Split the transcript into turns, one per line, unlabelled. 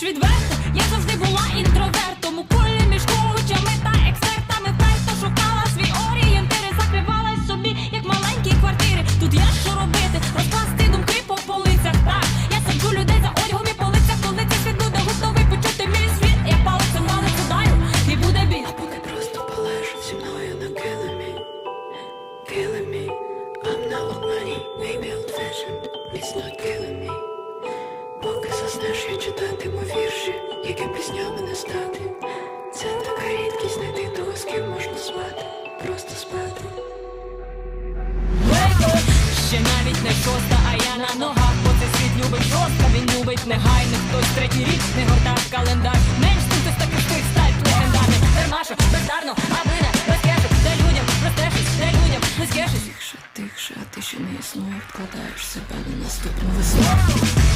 теж відверто. Я завжди була інтровертом у колі між коучами та експертами. Вперто шукала свій орієнтир і закривалась собі, як маленькі квартири. Тут є що робити, розкласти думки по полицях. Так, я саджу людей за одягом і полицях, коли цей світ буде готовий почути мій світ. Я палицем палець ударю, і буде біль.
А поки просто полежу зі мною на килимі me I'm not money, maybe old fashioned It's not killing me заснеш, я читатиму вірші Яким піснями не стати Це така рідкість знайти того, з ким можна спати Просто спати
ще навіть не шоста, а я на ногах, бо цей світ любить жорстко, він любить негайно. Хтось третій рік не гортав календар. Менш тим, хтось таких тих стать легендарним. Термашу, бездарно, а ви не без. Де людям розтешись, де людям не скешись.
Тихше, тихше, а ти ще не існує Вкладаєш себе на наступну весну